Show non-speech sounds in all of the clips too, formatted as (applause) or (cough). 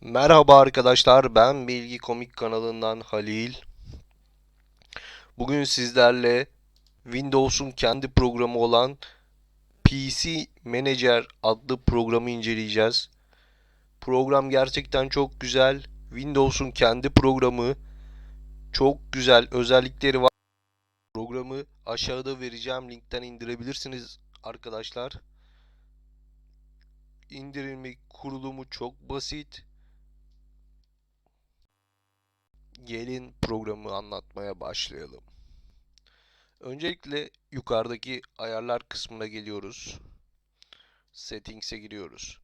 Merhaba arkadaşlar, ben Bilgi Komik kanalından Halil. Bugün sizlerle Windows'un kendi programı olan PC Manager adlı programı inceleyeceğiz. Program gerçekten çok güzel. Windows'un kendi programı çok güzel özellikleri var. Programı aşağıda vereceğim linkten indirebilirsiniz arkadaşlar. İndirimi, kurulumu çok basit. Gelin programı anlatmaya başlayalım. Öncelikle yukarıdaki ayarlar kısmına geliyoruz. Settings'e giriyoruz.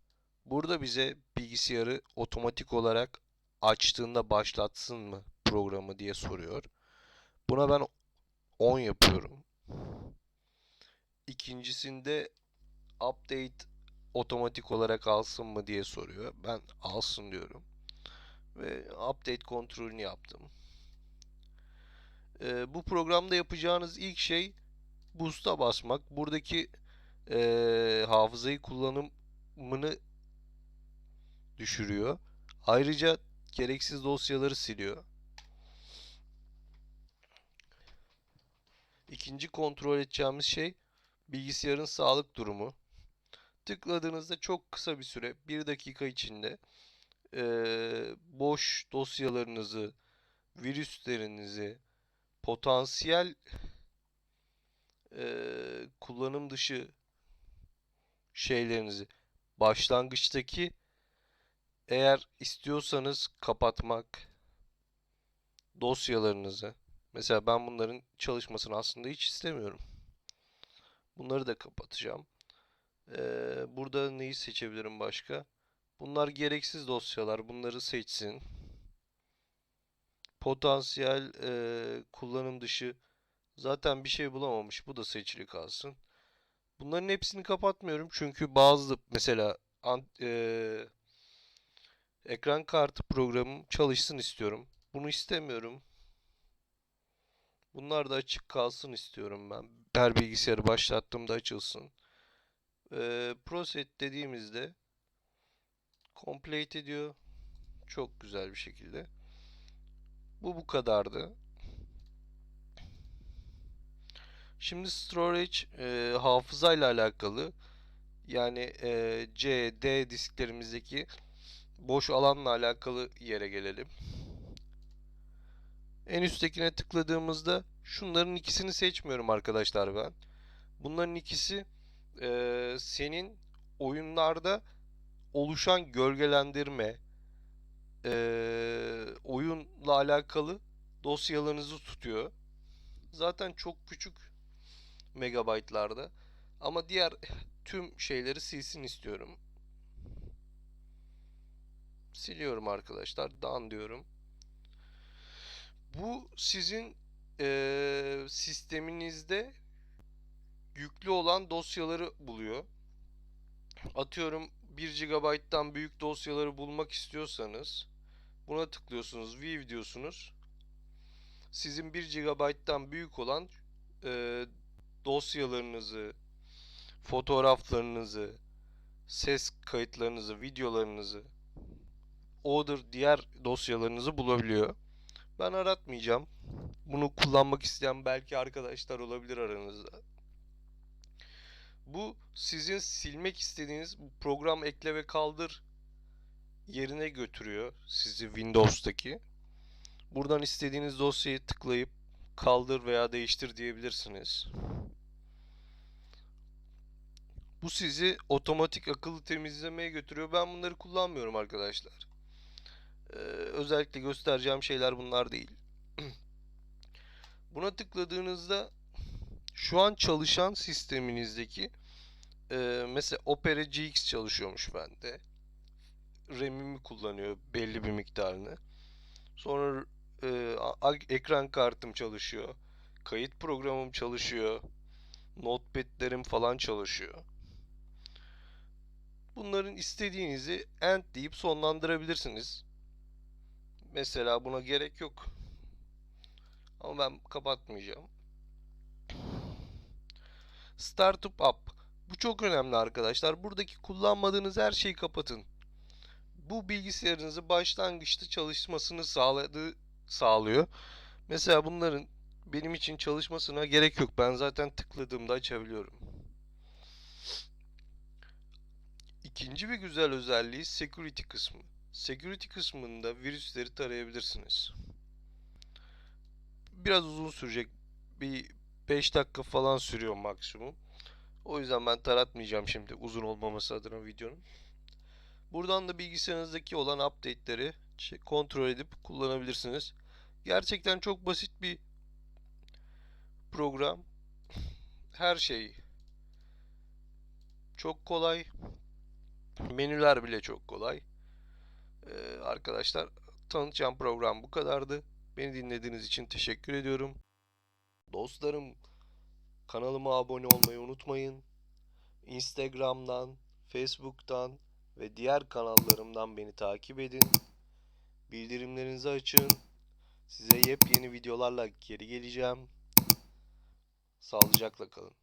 Burada bize bilgisayarı otomatik olarak açtığında başlatsın mı programı diye soruyor. Buna ben 10 yapıyorum. İkincisinde update otomatik olarak alsın mı diye soruyor. Ben alsın diyorum ve update kontrolünü yaptım. Ee, bu programda yapacağınız ilk şey boost'a basmak. Buradaki ee, hafızayı kullanımını düşürüyor. Ayrıca gereksiz dosyaları siliyor. İkinci kontrol edeceğimiz şey bilgisayarın sağlık durumu. Tıkladığınızda çok kısa bir süre, bir dakika içinde eee, boş dosyalarınızı, virüslerinizi, potansiyel eee, kullanım dışı şeylerinizi başlangıçtaki eğer istiyorsanız kapatmak dosyalarınızı mesela ben bunların çalışmasını aslında hiç istemiyorum. Bunları da kapatacağım. Eee, burada neyi seçebilirim başka? Bunlar gereksiz dosyalar. Bunları seçsin. Potansiyel eee, kullanım dışı zaten bir şey bulamamış. Bu da seçili kalsın. Bunların hepsini kapatmıyorum çünkü bazı mesela an- eee, ekran kartı programım çalışsın istiyorum. Bunu istemiyorum. Bunlar da açık kalsın istiyorum ben. Her bilgisayarı başlattığımda açılsın. Eee Proset dediğimizde complete ediyor. Çok güzel bir şekilde. Bu bu kadardı. Şimdi storage e, hafızayla alakalı yani e, C, D disklerimizdeki boş alanla alakalı yere gelelim. En üsttekine tıkladığımızda şunların ikisini seçmiyorum arkadaşlar ben. Bunların ikisi e, senin oyunlarda oluşan gölgelendirme, eee, oyunla alakalı dosyalarınızı tutuyor. Zaten çok küçük megabaytlarda. Ama diğer tüm şeyleri silsin istiyorum. Siliyorum arkadaşlar. Done diyorum. Bu sizin eee, sisteminizde yüklü olan dosyaları buluyor. Atıyorum 1 GB'dan büyük dosyaları bulmak istiyorsanız buna tıklıyorsunuz. View diyorsunuz. Sizin 1 GB'dan büyük olan e, dosyalarınızı, fotoğraflarınızı, ses kayıtlarınızı, videolarınızı, order diğer dosyalarınızı bulabiliyor. Ben aratmayacağım. Bunu kullanmak isteyen belki arkadaşlar olabilir aranızda. Bu sizin silmek istediğiniz program ekle ve kaldır yerine götürüyor sizi Windows'taki. Buradan istediğiniz dosyayı tıklayıp kaldır veya değiştir diyebilirsiniz. Bu sizi otomatik akıllı temizlemeye götürüyor. Ben bunları kullanmıyorum arkadaşlar. Ee, özellikle göstereceğim şeyler bunlar değil. (clears throat) Buna tıkladığınızda şu an çalışan sisteminizdeki e, mesela Opera GX çalışıyormuş bende. RAM'imi kullanıyor belli bir miktarını. Sonra e, ekran kartım çalışıyor. Kayıt programım çalışıyor. Notepad'lerim falan çalışıyor. Bunların istediğinizi end deyip sonlandırabilirsiniz. Mesela buna gerek yok. Ama ben kapatmayacağım. Startup App. Bu çok önemli arkadaşlar. Buradaki kullanmadığınız her şeyi kapatın. bu bilgisayarınızı başlangıçta çalışmasını sağladığı sağlıyor. Mesela bunların benim için çalışmasına gerek yok. Ben zaten tıkladığımda açabiliyorum. İkinci bir güzel özelliği security kısmı. Security kısmında virüsleri tarayabilirsiniz. Biraz uzun sürecek. Bir 5 dakika falan sürüyor maksimum. O yüzden ben taratmayacağım şimdi uzun olmaması adına videonun. Buradan da bilgisayarınızdaki olan update'leri şey- kontrol edip kullanabilirsiniz. Gerçekten çok basit bir program. Her şey çok kolay. Menüler bile çok kolay. Ee, arkadaşlar tanıtacağım program bu kadardı. Beni dinlediğiniz için teşekkür ediyorum. Dostlarım kanalıma abone olmayı unutmayın. Instagram'dan, Facebook'tan ve diğer kanallarımdan beni takip edin. Bildirimlerinizi açın. Size yepyeni videolarla geri geleceğim. Sağlıcakla kalın.